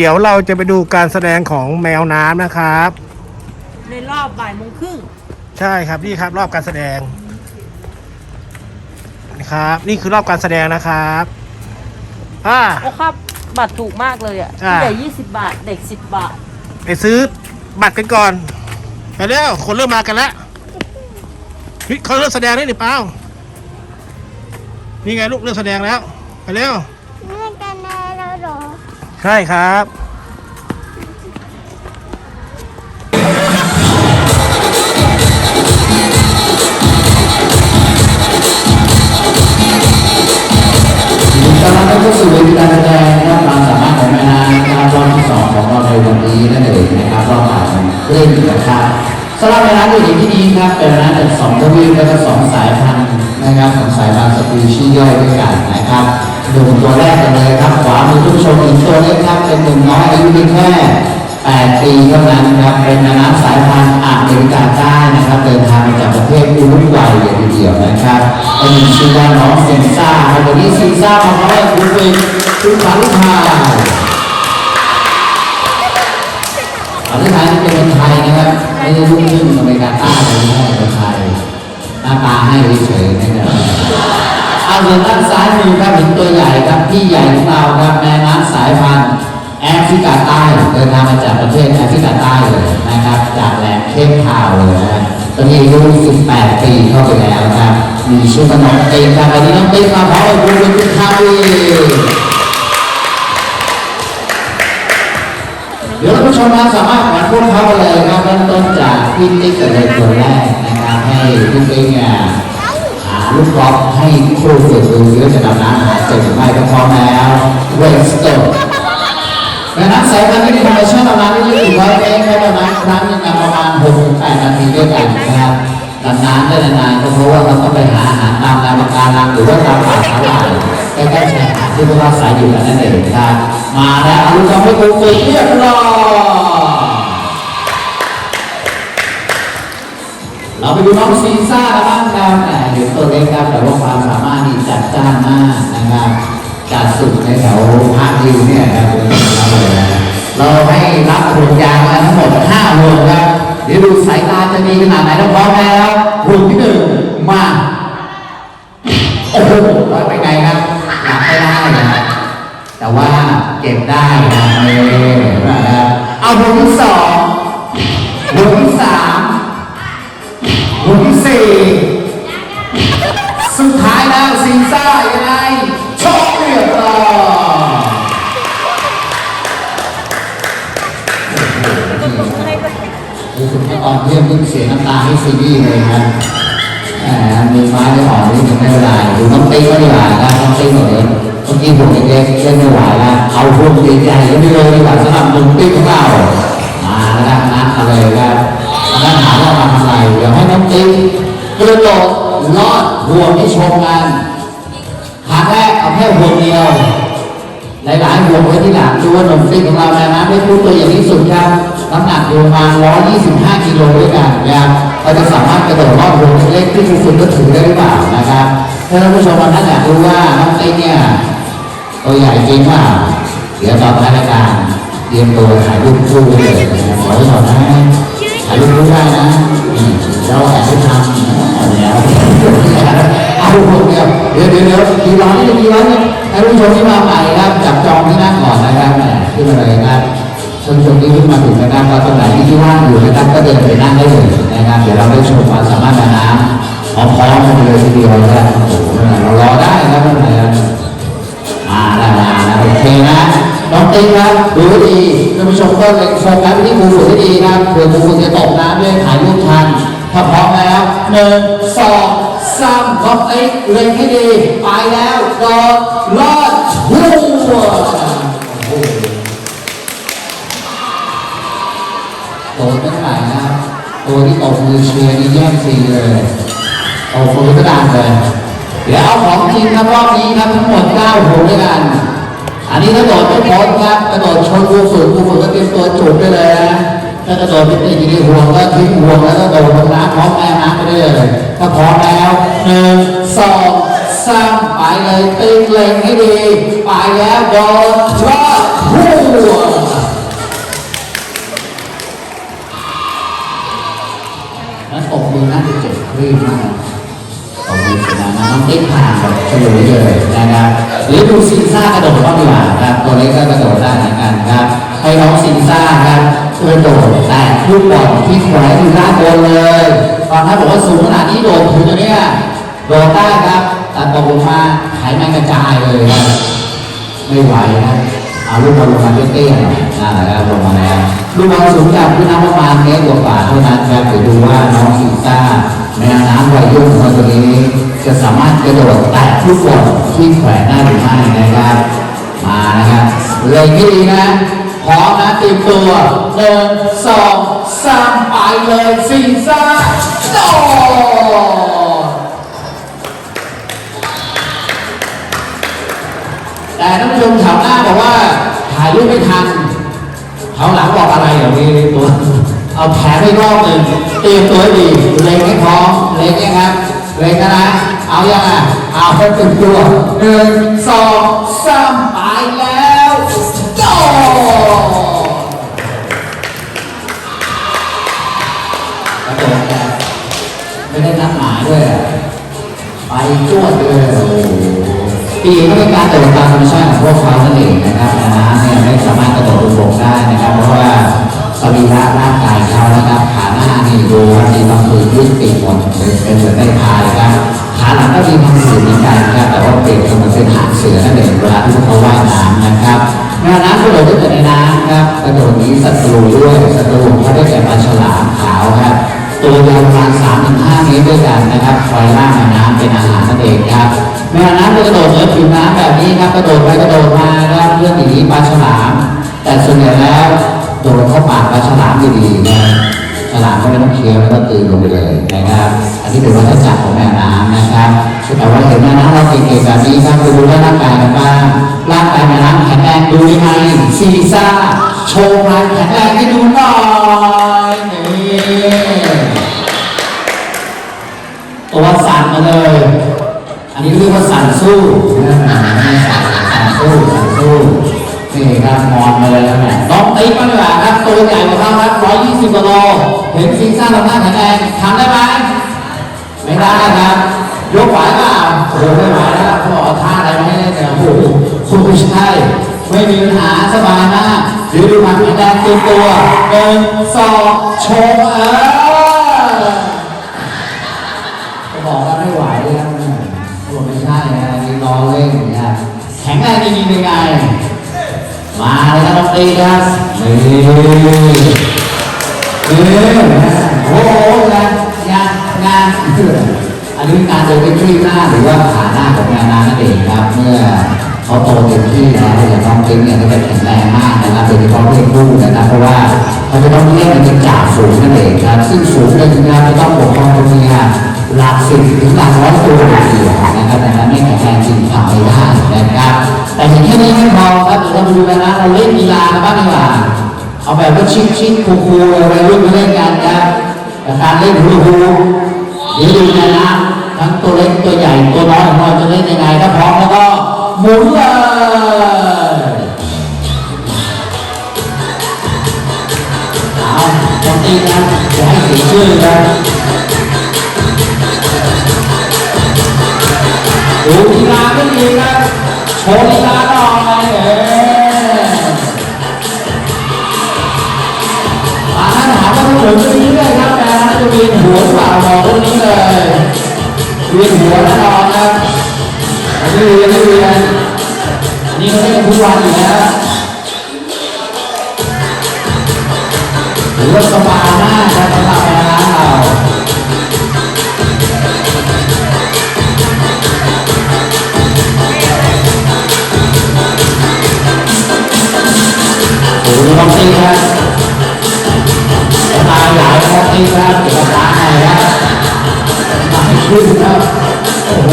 เดี๋ยวเราจะไปดูการแสดงของแมวน้ำนะครับ ในรอบบ่ายโมงครึ่งใช่ครับนี่ครับรอบการแสดงนะครับ นี่คือรอบการแสดงนะครับอ่า โอ้ครับ บัตรถูกมากเลยอะอ่า ผู้ใหญ่ยี่สิบบาท เด็กสิบบาท ไปซื้อบัตรกันก่อนไปเร็วคนเริ่มมากันแล้วเฮ้ยเขาเริ่มแสดงได้หรือเปล่านี่ไงลูกเริ่มแสดงแล้วไปเร็ว เมื่อกันนายเราเหรอ ใช่ครับกำลังเข้าสู่เวทีการแสดงนะครับความสามารถของแม่นางนะครับรอบที่สองของเราในวันนี้นั่นเองนะครับรอบผ่านเล่นนะครับสำหรับแม่นางตัวหญิงที่นี้ครับเป็นแม่นางจากสองทวีปและก็สองสายพันธุ์นะครับของสายพันธุ์สปีชีส์ย่อยด้วยกันนะครับ ดูตัวแรกกันเลยครับขวามือทุกผู้ชมหญิงตัวเล็กครับเป็นหนุ่มน้อยอายุเพียงแค่8ปีเท่านั้นนะครับเป็นแม่นาสายพันธุ์อเมริกาใต้นะครับ เดินทางมาจากประเทศอุรุกวัยเลยทีเดียวนะครับก็มีชื่อว่าน้องเซนซ่าครับวันนี้ซีซ่ามาพร้อมกับคุณเป็นคุณขวัญฤทัยขวัญฤทัยนี่เป็นคนไทยนะครับ ไม่ได้ลูกครึ่งอเมริกาใต้เลยนะเป็นไทยหน้าตาให้เฉยๆนะครับ เอาส่วนด้านซ้ายมือครับเห็นตัวใหญ่ครับพี่ใหญ่ของเราครับแม่น้ำสายพันธุ์แอฟริกาใต้เดินทางมาจากประเทศแอฟริกาใต้เลยนะครับ จากแหลมเทพทาวเลยนะตอนนี้อายุ18 ปีเข้าไปแล้วครับมีชื่อว่าน้องเต้ครับวันนี้น้องเต้มาพร้อมกับคุณเป็นคุณไทยเดี๋ยวผู้ชมนะสามารถขวัญพวกเขาเลยครับเริ่มต้นจากพี่ติ๊กกับเลยตัวแรกนะครับให้พี่ติ๊กเนี่ย ลูกกอล์ฟให้ครูฝึกดูเยอะจะดำน้ำหาเจอหรือไม่ก็พร้อมแล้วเวสโตนดังนั้นสายพันธุ์ที่มีธรรมาติดำน้ำที่ยืดอยู่ร้อยเมตรให้ดำน้ำครั้งหนึงประมาณ6-8นาทีด้วยกันนะครับดำน้ำได้นานๆก็เพราะว่าเราต้องไปหาอาหารตามแนวปะการังหรือว่าตามป่าสาหร่ายใกล้ๆชายหาดที่พวกเราอายอยู่กันนั่นเองนะครับมาแล้วเอาลูกกอล์ฟให้ครูฝึกเรียบร้อย เราไปดูน้องซีซ่ากันบ้างครับแต่เห็นตัวเล็กครับแต่ว่าความสามารถนี่จัดจ้านมากนะครับจัดสุดในแถวภาคดิวเนี่ยครับเราเลยนะเราให้รับห่วงยางมาทั้งหมด5ห่วงครับเดี๋ยวดูสายตาจะดีขนาดไหนต้องพร้อมแล้วห่วงที่หนึ่งมาโอ้โหลอยไปไงครับหลับไม่ได้นะแต่ว่าเก็บได้นะเออนะครับเอาห่วงที่สอง ซ่ายังไงโชคเรียบร้อยรู้สึกว่าตอนเทียงเพิ่งเสียน้ำตาให้ซีรีส์เลยครับมีไม้ไม่ออกนี่ไม่เป็นไรดูน้องติ๊กก็ดีกว่านะน้องติ๊กหน่อยเมื่อกี้ผมเล็กๆเล่นไม่ไหวล้วเอาพวกใหญ่ๆแล้วไปเลยดีกว่าสำหรับหนุ่มติ๊กของเรามาแล้วนัดมาเลยครับแล้วถาว่ามาทำไมเดี๋ยวให้น้องติ๊กกระโดดลอดห่วงที่ชมกัน ครั้งแรกเอาแค่ห่วงเดียว หลายๆห่วงไว้ที่หลังดูว่านมติ๊กของเราในน้ำได้พูดตัวอย่างที่สุดครับน้ำหนักประมาณ 125 กิโลด้วยกันนะครับเราจะสามารถกระโดดลอดห่วงเล็กที่คุณก็ถือได้หรือเปล่านะครับถ้าท่านผู้ชมวันนั้นอยากรู้ว่าน้องติ๊กเนี่ยตัวใหญ่จริงเปล่าเดี๋ยวตอนท้ายรายการเตรียมตัวถ่ายรูปคู่เลยนะขอให้ก่อนนะ ถ่ายรูปคู่ได้นะเราแอบไปทำเอาแล้วเอาพวกเดียวเดี๋ยวเดี๋ยวเดี๋ยวทีร้อนนี่ทีร้อนนี่ให้ผู้ชมที่มาใหม่ครับจับจองที่นั่งก่อนนะครับแหมขึ้นมาเลยครับท่านผู้ชมที่ขึ้นมาถึงนะครับว่าตรงไหนที่ที่ว่างอยู่นะครับก็เดินไปนั่งได้เลยนะครับเดี๋ยวเราได้ชมความสามารถในน้ำพร้อมๆกันเลยทีเดียวนะครับโอ้โหเรารอได้นะครับท่านผู้ชมมาแล้วมาแล้วโอเคนะ น้องติ๊กครับดูให้ดีท่านผู้ชมก็เล็งโฟกัสไปที่ครูฝึกให้ดีครับเผื่อครูฝึกจะตกน้ำด้วยถ่ายรูปทันถ้าพร้อมแล้วหนึ่งสองสามน้องติ๊กเล็งให้ดีไปแล้วโดดลอดชั่วโดดไม่ไหร่นะตัวที่ตกมือเชียร์นี่แย่งซีเลยโอ้โหก็ดังเลยเดี๋ยวเอาของจริงครับรอบนี้ครับทั้งหมด9หัวด้วยกัน นี้กระโดดไม่พร้อมครับกระโดดชนกูสูงกูฝึกก็เตรียมตัวจุดได้เลยถ้ากระโดดไม่ติดอยู่ในห่วงก็ทิ้งห่วงแล้วก็โดดลงน้ำพร้อมแม่น้ำไปได้เลยถ้าพร้อมแล้วหนึ่งสองสามไปเลยตึงเล็งให้ดีไปแล้วโดนชอดหัวแล้วตกมือน่นจะเจ็บรีบมากตบมือเสียดายนะน้องติ๊กผ่านแบบเฉลยเลยนะครับ หรือดูซีซ่ากระโดดบ้างดีกว่าครับตัวเล็กก็กระโดดได้เหมือนกันครับให้น้องซีซ่าครับกระโดดแต่ลูกบอลที่แขวนอยู่ด้านบนเลยตอนท่าบอกว่าสูงขนาดนี้โดดถึงตัวเนี้ยโดดได้ครับแต่ตกลงมาไขมันกระจายเลยครับไม่ไหวนะเอาลูกบอลลงมาเตี้ยๆหน่อยนะครับลงมาแล้วลูกบอลสูงจากพื้นน้ำประมาณเมตรกว่าเท่านั้นครับเดี๋ยวดูว่าน้องซีซ่า แมวน้ำวัยรุ่นของเราตัวนี้จะสามารถกระโดดแตะลูกบอลที่แขวนได้หรือไม่นะครับ มานะครับเลยที่ดีนะพร้อมนะเตรียมตัวหนึ่งสองสามไปเลยซีซ่าโดดแต่ท่านผู้ชมแถวหน้าบอกว่าถ่ายรูปไม่ทันแถวหลังบอกอะไรอย่างนี้ตัว เอาแผนไปรอบหนึ่งเตรียมตัวให้ดีเล็งให้พร้อมเล็งยังครับเล็งนะนะเอายังอะเอาให้เต็มตัวหนึ่งสองสามไปแล้วโดกระโดดแบบไม่ได้นัดหมาด้วยไปจวดเลยโอ้โหปีก็เป็นการกระโดดตามธรรมชาติของพวกเขานั่นเองนะครับนะเนี่ยไม่สามารถกระโดดบนบกได้นะครับเพราะว่า สรีระร่างกายเขานะครับขาหน้านี่ดูว่ามีบางมือยืดปีกหมดเป็นเหมือนได้พายครับขาหลังก็มีบางส่วนเหมือนกันนะครับแต่ว่าเปรียบเสมือนเป็นหางเสือนั่นเองเวลาที่เขาว่ายน้ำนะครับแม่น้ำกระโดดได้แต่ในน้ำครับกระโดดนี้ศัตรูด้วยศัตรูเขาได้แก่ปลาฉลามขาวครับตัวยาวประมาณ3ถึง5เมตรด้วยกันนะครับคอยล่าแม่น้ำเป็นอาหารนั่นเองครับแม่น้ำกระโดดเหนือผิวน้ำแบบนี้ครับกระโดดไปกระโดดมาครับเพื่อหนีปลาฉลาม แต่ส่วนใหญ่แล้ว โดดเข้าปากปลาฉลามดีๆนะฉลามก็ไม่ต้องเคี้ยวแล้วก็ตื่นลงไปเลยนะครับ อันนี้เป็นวัฏจักรของแม่น้ำนะครับแต่ว่าเห็นแม่น้ำเราเก่งๆแบบนี้ครับดูแลร่างกายกันบ้างร่างกายแม่น้ำแข็งแรงดูยังไงซีซ่าโชว์พลังแข็งแรงให้ดูหน่อยนี่ตัวสั่นมาเลย อันนี้เรียกว่าสั่นสู้นะสั่นสู้สั่นสู้ นี่ครับนอนมาเลยครับแม่น้องติ๊กมาดีกว่าครับตัวใหญ่กว่าเขาครับ120กิโลเห็นซีซ่าทำหน้าแข็งแรงทำได้ไหมไม่ได้ครับ ยกไหวเปล่าโอ้ไม่ไหวแล้วครับเขาบอกท่าอะไรมาให้แต่โอ้โหคุณไม่ใช่ไม่มีปัญหาสบายมากดี๋ยวดูความแข็งแรงเตรียมตัวหนึ่งสองโชว์เออ ตีครับนี่นี่โอ้โหงานงานงานอันนี้การเดินไปคลี่หน้าหรือว่าขาหน้าของแมวน้ำนั่นเองครับ เมื่อเขาโตเต็มที่แล้วอย่างน้องติ๊กเนี่ยก็จะแข็งแรงมากนะครับโดยเฉพาะเรื่องลูกนะครับเพราะว่าเขาจะต้องเล่นเป็นจ่าฝูงนั่นเองครับซึ่งฝูงเนี่ยถึงงานจะต้องปกครองตัวเมีย หลักสิบถึงหลักร้อยตัวเดียวนะครับแต่นั้นไม่แข็งแรงจริงทำไม่ได้นะครับแต่อย่างแค่นี้ไม่พอครับเดี๋ยวเรามาดูกันนะเราเล่นกีฬากันบ้างดีกว่าเอาแบบว่าชิคชิคคูคูๆเลยวัยรุ่นมาเล่นกันครับการเล่นฮูฮูเดี๋ยวดูกันะทั้งตัวเล็กตัวใหญ่ตัวน้อยของเราจะเล่นยังไงถ้าพร้อมแล้วก็หมุนเลยเอาตองตีนะจะให้เสียชื่อนะ ดูกีฬาไม่ดีครับโชว์กีฬาหน่อยเอออาถ้าถามว่าถ้าผมจะมีเรื่อยครับแต่จะเวีหัวเปล่าบอกเรื่องนี้เลยเวีหัวแน่นอนครับไม่เวียนไม่เวียนนี่เขาเล่นทุกวันอยู่แล้วถือว่าสบายมากครับสำหรับ อ้องตีครับตาหลายครับนี่ครับเอกสาไหนครับมาขึ้นครับ โอ้โห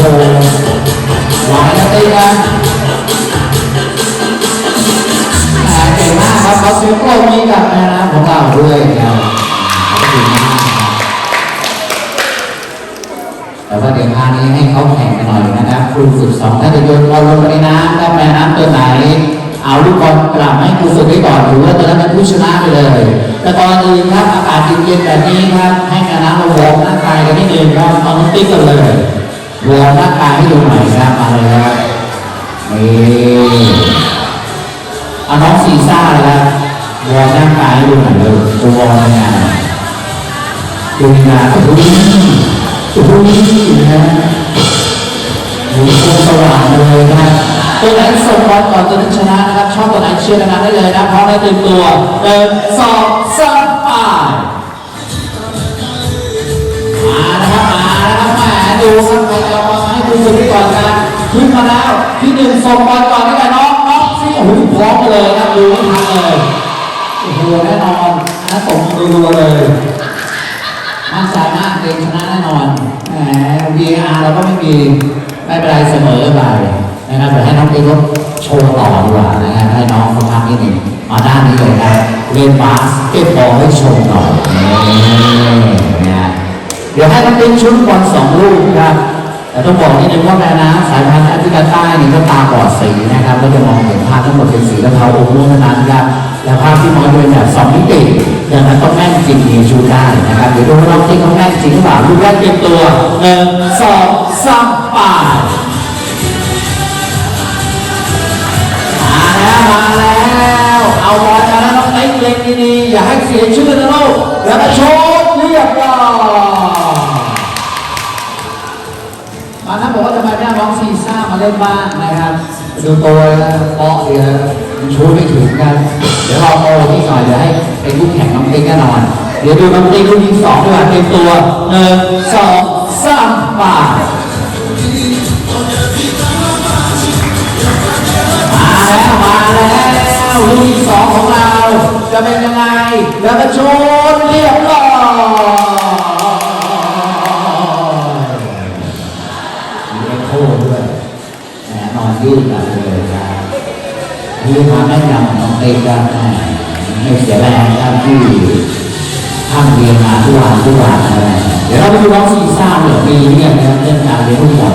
หลายนะตีครับเก่งมากครับเขาซื้อโปรมีกับแม่น้ำของเราด้วยครับขอบคุณมากครับแต่ว่าเดี๋ยวพานี้ให้เขาแข่งกันหน่อยนะครับครูฝึกสองท่านจะโยนบอลลงไปในน้ำครับแม่น้ำตัวไหน เอาลูกบอลกลับมาให้ครูฝึกไว้ก่อนถือว่าตอนนั้นเป็นผู้ชนะไปเลย แต่ก่อนอื่นครับอากาศเย็นๆแบบนี้ครับให้คณะเราวอร์มร่างกายกันนิดนึงครับเอาน้องติ๊กกันเลยวอร์มร่างกายให้ดูใหน่ครับมาเลยครับนี่เอาน้องซีซ่าเลยครับวอร์มร่างกายให้ดูหน่อยเลยจะวอร์มยังไงดูงานโอ้โหโอ้โหนะหูคงสว่างเลยครับ ตัวไหนส่งบอลก่อนตัวนั้นชนะนะครับชอบตัวไหนเชียร์กันได้เลยนะพร้อมแล้วเตรียมตัวเดินสองสามไปมานะครับมานะครับแหมดูครับใครจะเอาบอลมาให้ดูคนที่ก่อนกันขึ้นมาแล้วที่หนึ่งส่งบอลก่อนนี่แหละน้องน้องซี่โอ้โหพร้อมเลยนะดูไม่ทันเลยโอ้โหแน่นอนอันนั้นส่งรัวเลยมั่นใจมากเกมชนะแน่นอนแหม VAR เราก็ไม่มีไม่เป็นไรเสมอไป นะครับเดี๋ยวให้น้องติ๊กโชว์ต่อดีกว่านะครับให้น้องเขาพักนิดหนึ่งมาด้านนี้เลยครับเรียนบาสเก็ตบอลให้ชมหน่อยนี่นะเดี๋ยวให้น้องติ๊กชุดบอลสองลูกครับแต่ต้องบอกนิดนึงว่าแม่น้ำสายพันธุ์แอฟริกาใต้นี่ก็ตาบอดสีนะครับแล้วจะมองเห็นภาพทั้งหมดเป็นสีกะเทาอมม่วงเท่านั้นครับและภาพที่มองเป็นแบบสองมิติดังนั้นต้องแม่นจริงมีชูได้นะครับเดี๋ยวดูว่าน้องติ๊กเขาแม่นจริงหรือเปล่าลูกแรกเตรียมตัวหนึ่งสองสามป่า มาแล้ว เอาบอลมาแล้วน้องติ๊กเล็งดีๆอย่าให้เสียชื่อนะลูกแล้วก็โชว์เรียบร้อยมานะบอกว่าทำไมไม่เอาน้องซีซ่ามาเล่นบ้างนะครับดูตัวแล้วเพาะดีนะมันชูไม่ถึงกัน เดี๋ยวเราโตที่หน่อยเดี๋ยวให้เป็นลูกแข่งน้องติ๊กแน่นอน เดี๋ยวดูน้องติ๊กลูกยิงสองดีกว่าเตรียมตัวหนึ่งสองสามป่ามาแล้วมา ลูกยิงสองของเรา จะเป็นยังไง แล้วก็ชนเรียบร้อยมีเอ็กโคด้วยแหมนอนยืดกันเลยครับยืดมาแม่นยำของน้องเต้กันแหมไม่เสียแรงครับที่ข้ามเรียนมาทุกวันทุกวันอะไรเดี๋ยวเราไปดูน้องซีซ่าเหลือปีนี้กันนะครับเรื่องการเรียนรู้ก่อน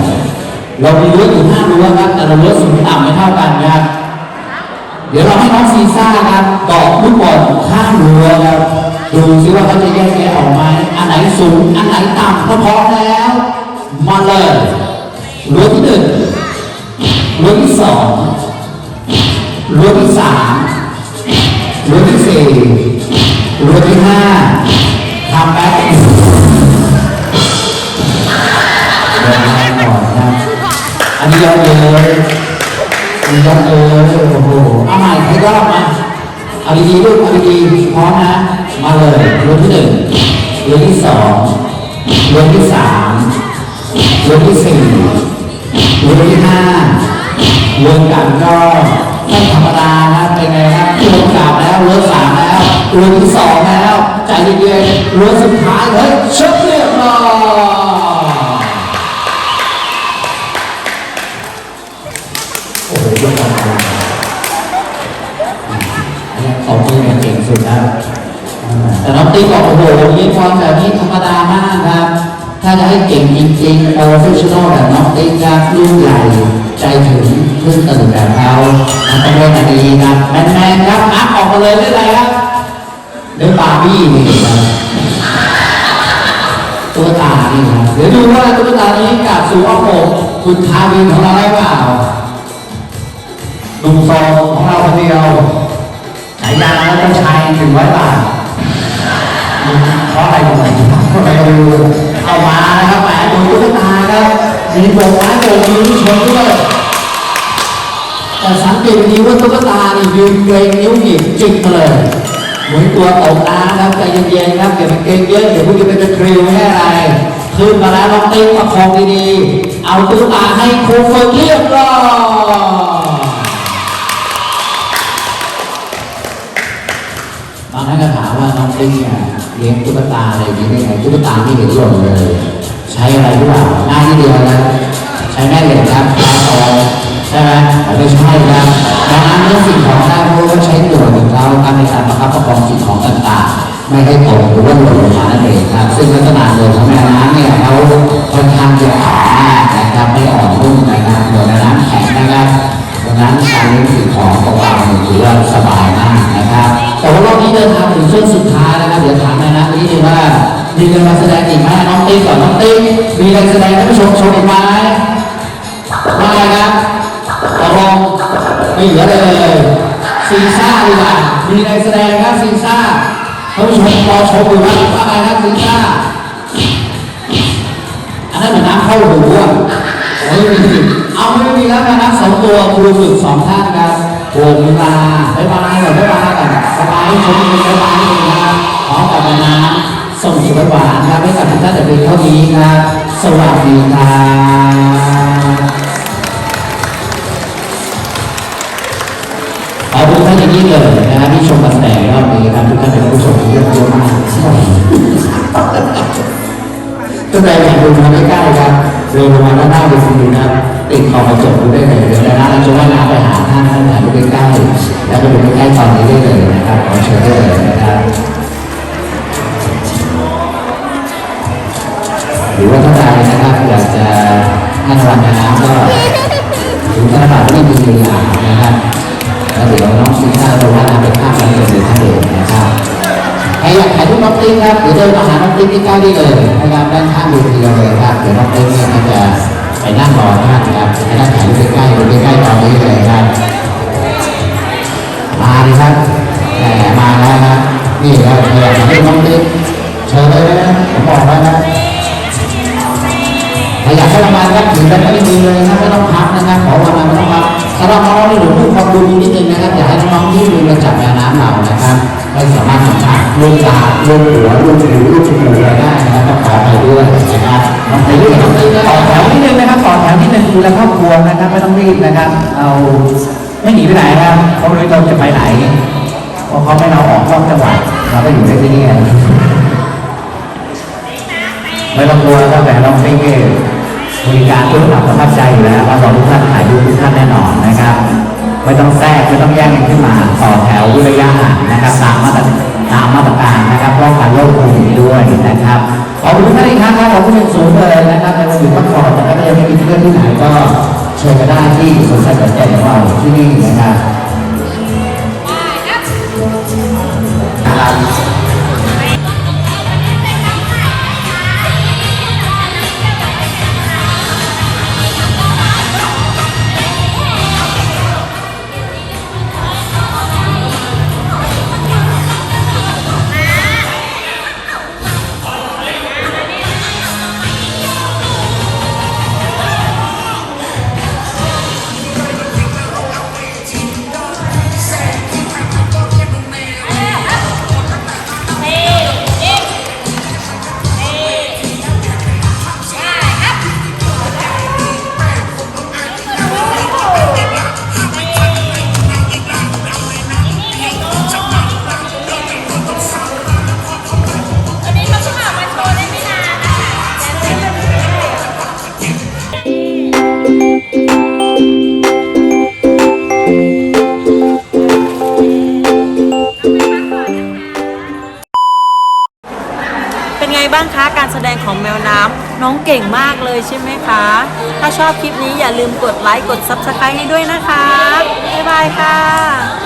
เรามีรั้วอยู่ห้ารั้วครับแต่เรารั้วสูงต่ำไม่เท่ากันครับ ดี๋ยวเราให้น้องซีซ่าครับตอกลูกบอลข้ามรั้วครับดูซิว่าเขาจะแยกแยะออกไหมอันไหนสูง อันไหนต่ำถ้าพร้อมแล้วมาเลยรั้วที่หนึ่งรั้วที่สองรั้วที่สามรั้วที่สี่รั้วที่ห้าทำแบ็คเดินทางก่อนครับอันนี้ยอดเลย อันนี้ยอดเลยโอ้โหเอาใหม่ให้รอบมาเอาดีๆลูกเอาดีๆพร้อมนะ มาเลยรั้วที่หนึ่งรั้วที่สองรั้วที่สามรื่องที่สี่รื่องที่ห้าเรื่องการก็ไม่ธรรมดานะเป็นไงครับรื่องสามแล้วรื่องสามแล้วรื่องที่สองแล้วใจเย็นๆรื่องสุดท้ายเฮ้ยเชิดเรียบร้อย โอ้โหเรื่องอะไรอันนี้ของมือเนี่ยเก่งสุดแล้วแต่น้องติ๊กบอกโอ้โหยิงบอลแบบนี้ธรรมดามากครับ ถ้าจะให้เก่งจริงๆโปรเฟชชั่นอลแบบน้องติ๊กครับลูกใหญ่ใจถึงขึ้นตื่นแบบเขาต้องเล่นดีครับแมนๆครับอัพออกมาเลยได้เลยครับเล่นบาร์บี้นี่ครับตุ๊กตานี่ครับเดี๋ยวดูว่าตุ๊กตานี้กับสู่อ้อมคุณทาวินของเราได้เปล่า หนุ่มโซของเราคนเดียวฉายาแล้วต้องใช้หนึ่งร้อยบาทเพราะอะไรทำไมทำไมดูเอามานะครับแหมดูตุ๊กตาครับมีโบกไม้โบกมือชนด้วยแต่สังเกตดีว่าตุ๊กตานี่ยืนเกรงนิ้วหยิบจิกมาเลยเหมือนตัวตกน้ำครับใจเย็นๆครับอย่าไปเกรงเยอะเดี๋ยวพวกจะเป็นตะคริวไม่ให้อะไรขึ้นมาแล้วน้องติ๊กประคองดีๆ เอาตุ๊กตาให้ครูฝึกเรียบร้อย นก็ถามว่าน้องติ๊กเนี่ยเลี้ยงตุ๊กตาอะไรอย่างเงี้ยตุ๊กตาไม่เห็นหล่นเลย ใช้อะไรหรือเปล่าหน้าที่เดียวนะใช้แม่เหล็กครับปลายคอใช่ไหมแต่ไม่ใช่ครับดังนั้นเรื่องสิ่งของได้เพราะว่าใช้ตัวยของเราการในการประคับประคองสิ่งของต่างๆ ไม่ให้ตกหรือว่าหล่นลงมา การแสดงท่านผู้ชมชมอีกไหมไม่ครับตกลงไม่เหลือเลยซีซ่าดีกว่ามีการแสดงครับซีซ่าท่านผู้ชมรอชมอยู่ครับว่าไงครับซีซ่าอันนั้นเหมือนน้ำเข้าหูอะไม่มีเอาไม่มีแล้วนะครับสองตัวครูฝึกสองท่านครับโอ้มีลาบ๊ายบายก่อนบ๊ายบายก่อนสบายชมกันบ๊ายบายนะครับพร้อมกับน้ำ ส่งสวยหวานครับให้กับทุกท่านแต่เพียงเท่านี้ครับ สวัสดีครับขอบคุณท่านอย่างนี้เลยนะครับที่ชมการแสดงรอบนี้ครับทุกท่านเป็นผู้ชมที่ยอดเยี่ยมมากก็ได้อย่างดูมาใกล้ๆครับเดินลงมาด้านหน้าเวทีนะครับติดขอบกระจกดูได้เลยเดี๋ยวนะเราจะว่าน้ำไปหาท่านท่านถ่ายรูปใกล้ๆแล้วไปดูใกล้ๆตอนนี้ได้เลยนะครับขอเชิญได้เลยนะครับ รือว่าท่านใดนะครับอยากจะให้รางวัลน้ำก็ถึงธนบัตรไม่มีเวลานะครับแล้วเดี๋ยวน้องซีซ่าจะว่าน้ำเป็นภาพกันเลยท่านเองนะครับใครอยากถ่ายรูปน้องติ๊กครับเดี๋ยวเดินมาหาน้องติ๊กที่ใกล้ได้เลยนะครับด้านข้างเวทีเราเลยครับเดี๋ยวน้องติ๊กเนี่ยจะไปนั่งรอท่านครับให้ท่านถ่ายรูปใกล้ๆดูใกล้ๆตอนนี้เลยครับมาเลยครับแหมมาแล้วครับนี่ครับอยากถ่ายรูปน้องติ๊กเชิญเลยนะผมบอกแล้วนะ อยากให้รางวัลครับถือกันไม่มีเลยนะไม่ต้องพักนะครับขอวัลไม่ต้องพักสำหรับน้องๆที่หนูทุกคนดูนิดนึงนะครับอยากให้น้องที่ดูมาจับแม่น้ำเรานะครับไม่สามารถสัมผัสลูกตาลูกหัวลูกหูลูกจมูกอะไรได้นะครับขอไปด้วยนะครับน้องไปด้วยน้องไปด้วยต่อแถวนิดนึงนะครับต่อแถวนิดนึงดูแลครอบครัวนะครับไม่ต้องรีบนะครับเอาไม่หนีไปไหนครับเขาไม่รู้เราจะไปไหนเพราะเขาไม่เราออกนอกจังหวัดเราก็อยู่ได้ที่นี่ไม่ต้องกลัวครับแต่น้องปิ๊กเอง บริการทุกหลักประทับใจอยู่แล้วเราบอกทุกท่านถ่ายรูปทุกท่านแน่นอนนะครับ ไม่ต้องแทรกไม่ต้องแย่งกันขึ้นมาต่อแถววิระยะห่างนะครับตามมาตรตามมาตรการนะครับป้องกันโรคโควิดด้วยนะครับขอบคุณทุกท่านอีกครั้งครับขอบคุณเป็นสูงเลยนะครับในวันหยุดพักผ่อนนะครับถ้ายังไม่มีเพื่อนที่ไหนก็เชิญกันได้ที่สวนสัตว์สวนใจของเราที่นี่นะครับ น้องเก่งมากเลยใช่ไหมคะ ถ้าชอบคลิปนี้อย่าลืมกดไลค์กด Subscribe ให้ด้วยนะคะ บ๊ายบายค่ะ